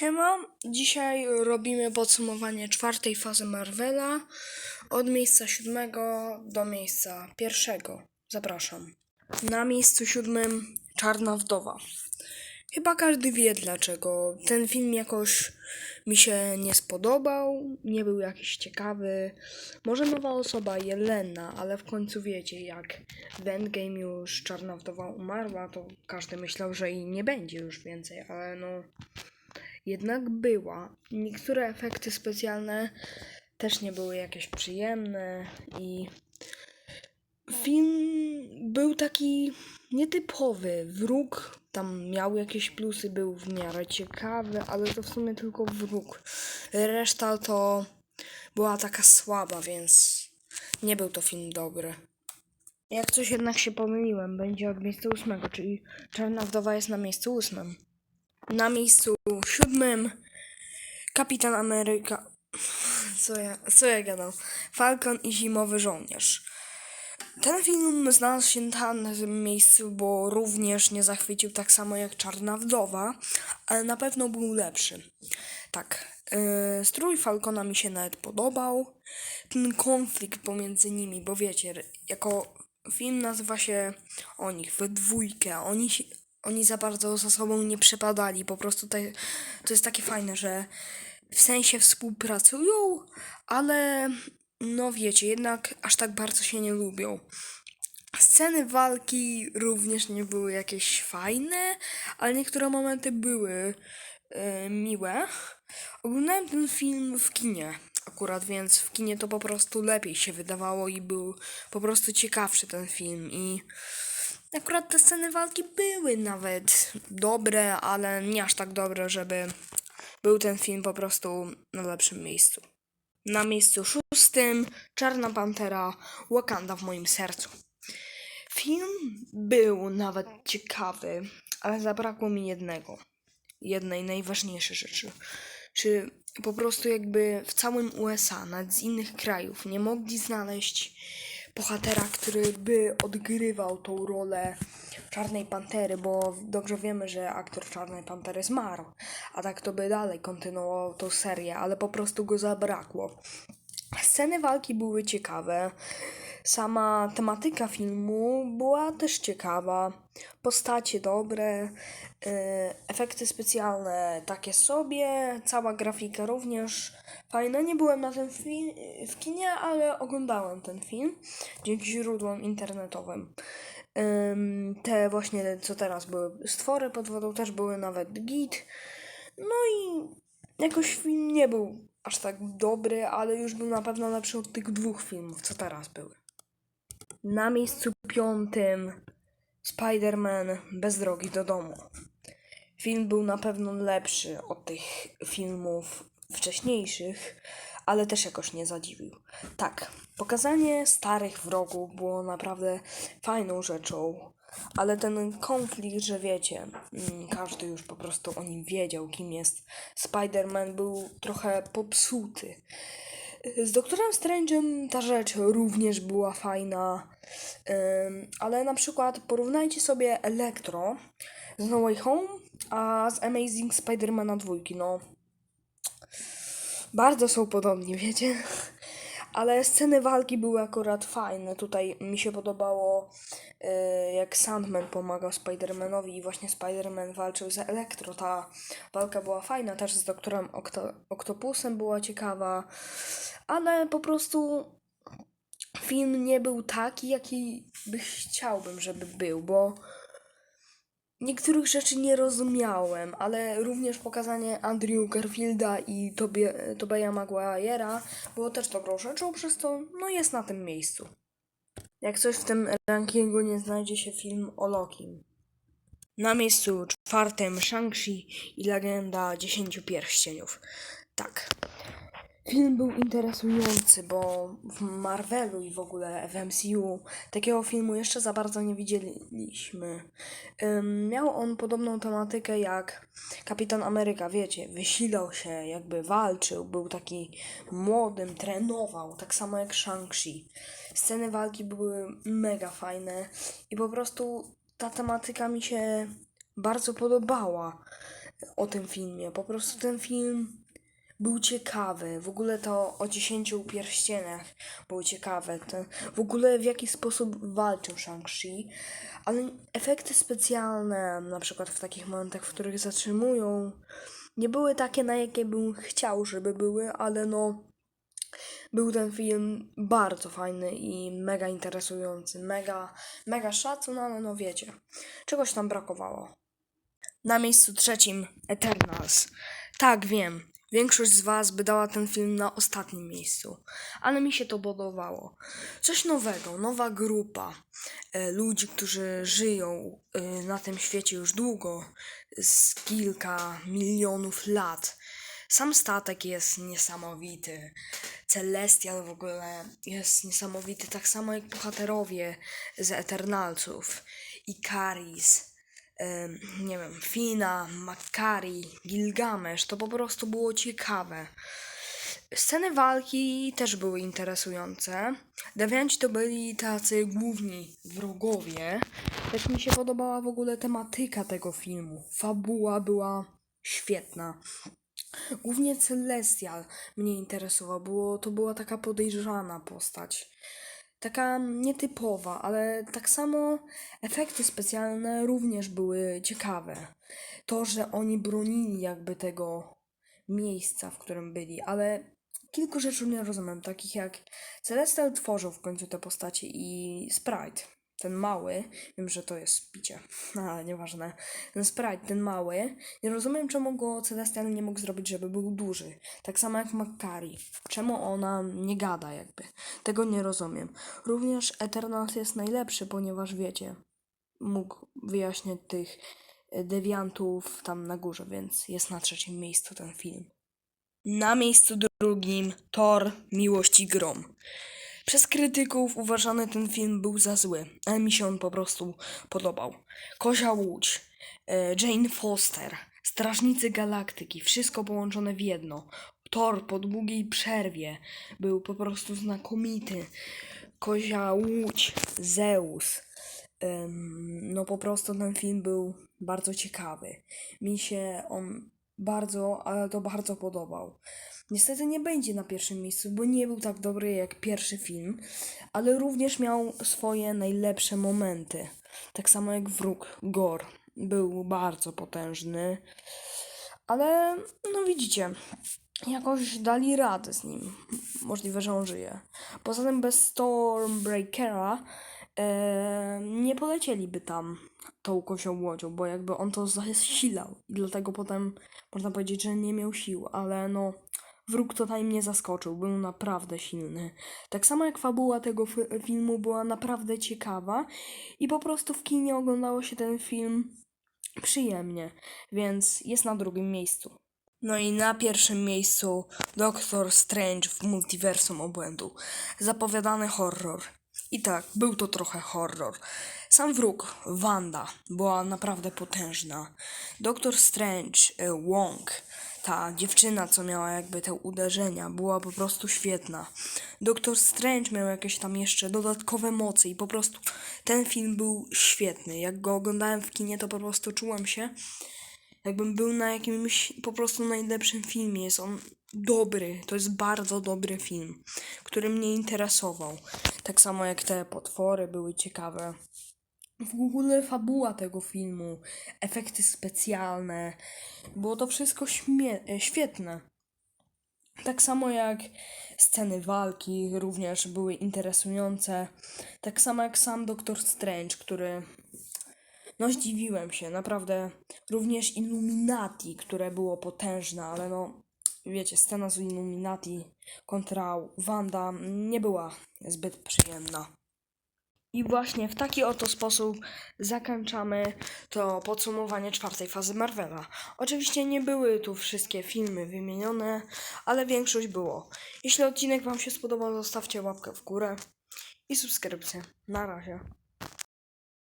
Siema, dzisiaj robimy podsumowanie czwartej fazy Marvela od miejsca siódmego do miejsca pierwszego. Zapraszam. Na miejscu siódmym Czarna Wdowa. Chyba każdy wie dlaczego. Ten film jakoś mi się nie spodobał, nie był jakiś ciekawy. Może nowa osoba, Jelena, ale w końcu wiecie, jak w Endgame już Czarna Wdowa umarła, to każdy myślał, że jej nie będzie już więcej, ale no jednak była. Niektóre efekty specjalne też nie były jakieś przyjemne i film był taki nietypowy. Wróg tam miał jakieś plusy, był w miarę ciekawy, ale to w sumie tylko wróg. Reszta to była taka słaba, więc nie był to film dobry. Jak coś jednak się pomyliłem, będzie od miejsca ósmego, czyli Czarna Wdowa jest na miejscu ósmym. Na miejscu siódmym Kapitan Ameryka. Co ja, co ja gadam? Falcon i Zimowy Żołnierz. Ten film znalazł się na tym miejscu, bo również nie zachwycił tak samo jak Czarna Wdowa, ale na pewno był lepszy. Tak, yy, strój Falcona mi się nawet podobał. Ten konflikt pomiędzy nimi, bo wiecie, jako film nazywa się o nich we dwójkę, oni się, oni za bardzo ze sobą nie przepadali. Po prostu te, to jest takie fajne, że w sensie współpracują, ale no wiecie, jednak aż tak bardzo się nie lubią. Sceny walki również nie były jakieś fajne, ale niektóre momenty były e, miłe. Oglądałem ten film w kinie akurat, więc w kinie to po prostu lepiej się wydawało i był po prostu ciekawszy ten film i Akurat te sceny walki były nawet dobre, ale nie aż tak dobre, żeby był ten film po prostu na lepszym miejscu. Na miejscu szóstym Czarna Pantera Wakanda w moim sercu. Film był nawet ciekawy, ale zabrakło mi jednego. Jednej najważniejszej rzeczy. Czy po prostu jakby w całym USA, nawet z innych krajów, nie mogli znaleźć bohatera, który by odgrywał tą rolę Czarnej Pantery, bo dobrze wiemy, że aktor Czarnej Pantery zmarł, a tak to by dalej kontynuował tą serię, ale po prostu go zabrakło. Sceny walki były ciekawe. Sama tematyka filmu była też ciekawa. Postacie dobre, yy, efekty specjalne takie sobie, cała grafika również fajna. Nie byłem na tym w kinie, ale oglądałem ten film dzięki źródłom internetowym. Ym, te właśnie, co teraz były stwory pod wodą, też były nawet git. No i jakoś film nie był aż tak dobry, ale już był na pewno lepszy od tych dwóch filmów, co teraz były. Na miejscu piątym Spider-Man bez drogi do domu. Film był na pewno lepszy od tych filmów wcześniejszych, ale też jakoś nie zadziwił. Tak, pokazanie starych wrogów było naprawdę fajną rzeczą, ale ten konflikt, że wiecie, mm, każdy już po prostu o nim wiedział, kim jest Spider-Man, był trochę popsuty. Z Doktorem Strange'em ta rzecz również była fajna, ale na przykład porównajcie sobie Electro z No Way Home, a z Amazing Spider-Mana dwójki, no bardzo są podobni, wiecie? Ale sceny walki były akurat fajne. Tutaj mi się podobało, e, jak Sandman pomagał Spider-Manowi i właśnie Spider-Man walczył z Elektro. Ta walka była fajna, też z doktorem Okto- Octopusem była ciekawa, ale po prostu film nie był taki, jaki byś chciałbym, żeby był, bo Niektórych rzeczy nie rozumiałem, ale również pokazanie Andrew Garfielda i Tobie, Tobeya Maguire'a było też dobrą rzeczą, przez to no jest na tym miejscu. Jak coś w tym rankingu nie znajdzie się film o Lokim. Na miejscu czwartym Shang-Chi i Legenda Dziesięciu Pierścieniów. Tak. Film był interesujący, bo w Marvelu i w ogóle w MCU takiego filmu jeszcze za bardzo nie widzieliśmy. Miał on podobną tematykę jak Kapitan Ameryka, wiecie, wysilał się, jakby walczył, był taki młodym, trenował, tak samo jak Shang-Chi. Sceny walki były mega fajne i po prostu ta tematyka mi się bardzo podobała. o tym filmie. Po prostu ten film był ciekawy. W ogóle to o dziesięciu pierścieniach było ciekawe. Ten, w ogóle w jaki sposób walczył Shang-Chi. Ale efekty specjalne, na przykład w takich momentach, w których zatrzymują, nie były takie, na jakie bym chciał, żeby były, ale no. Był ten film bardzo fajny i mega interesujący. Mega, mega szacun, ale no wiecie, czegoś tam brakowało. Na miejscu trzecim Eternals. Tak, wiem. Większość z Was by dała ten film na ostatnim miejscu, ale mi się to podobało. Coś nowego, nowa grupa e, ludzi, którzy żyją e, na tym świecie już długo, z kilka milionów lat. Sam statek jest niesamowity. Celestial w ogóle jest niesamowity, tak samo jak bohaterowie z Eternalców. Ikaris, nie wiem, Fina, Makari, Gilgamesz, to po prostu było ciekawe. Sceny walki też były interesujące. Dewianci to byli tacy główni wrogowie. Też mi się podobała w ogóle tematyka tego filmu. Fabuła była świetna. Głównie Celestial mnie interesował, było, to była taka podejrzana postać. Taka nietypowa, ale tak samo efekty specjalne również były ciekawe. To, że oni bronili jakby tego miejsca, w którym byli, ale kilku rzeczy nie rozumiem, takich jak Celestial tworzył w końcu te postacie i Sprite, ten mały, wiem, że to jest picie, ale nieważne, ten Sprite, ten mały, nie rozumiem, czemu go Celestial nie mógł zrobić, żeby był duży, tak samo jak Makari, czemu ona nie gada jakby, tego nie rozumiem. Również Eternals jest najlepszy, ponieważ wiecie, mógł wyjaśniać tych e, dewiantów tam na górze, więc jest na trzecim miejscu ten film. Na miejscu drugim Thor, Miłość i Grom. Przez krytyków uważany ten film był za zły, ale mi się on po prostu podobał. Kozia Łódź, e, Jane Foster, Strażnicy Galaktyki, wszystko połączone w jedno. Thor po długiej przerwie był po prostu znakomity. Kozia Łódź, Zeus. No po prostu ten film był bardzo ciekawy. Mi się on bardzo, ale to bardzo podobał. Niestety nie będzie na pierwszym miejscu, bo nie był tak dobry jak pierwszy film, ale również miał swoje najlepsze momenty. Tak samo jak wróg Gor. Był bardzo potężny, ale no widzicie, jakoś dali radę z nim. Możliwe, że on żyje. Poza tym bez Stormbreakera nie polecieliby tam tą kosią łodzią, bo jakby on to zasilał i dlatego potem można powiedzieć, że nie miał sił, ale no wróg tutaj mnie zaskoczył, był naprawdę silny. Tak samo jak fabuła tego fi- filmu była naprawdę ciekawa i po prostu w kinie oglądało się ten film przyjemnie, więc jest na drugim miejscu. No i na pierwszym miejscu Doctor Strange w multiversum obłędu. Zapowiadany horror. I tak, był to trochę horror. Sam wróg, Wanda, była naprawdę potężna. Doktor Strange, y, Wong, ta dziewczyna, co miała jakby te uderzenia, była po prostu świetna. Doktor Strange miał jakieś tam jeszcze dodatkowe mocy i po prostu ten film był świetny. Jak go oglądałem w kinie, to po prostu czułem się, jakbym był na jakimś po prostu najlepszym filmie. Jest on dobry, to jest bardzo dobry film, który mnie interesował. Tak samo jak te potwory były ciekawe. W ogóle fabuła tego filmu, efekty specjalne, było to wszystko e, świetne. Tak samo jak sceny walki również były interesujące. Tak samo jak sam Doktor Strange, który. No, zdziwiłem się, naprawdę. Również Illuminati, które było potężne, ale no. Wiecie, scena z Illuminati kontra Wanda nie była zbyt przyjemna. I właśnie w taki oto sposób zakończamy to podsumowanie czwartej fazy Marvela. Oczywiście nie były tu wszystkie filmy wymienione, ale większość było. Jeśli odcinek Wam się spodobał, zostawcie łapkę w górę i subskrypcję. Na razie.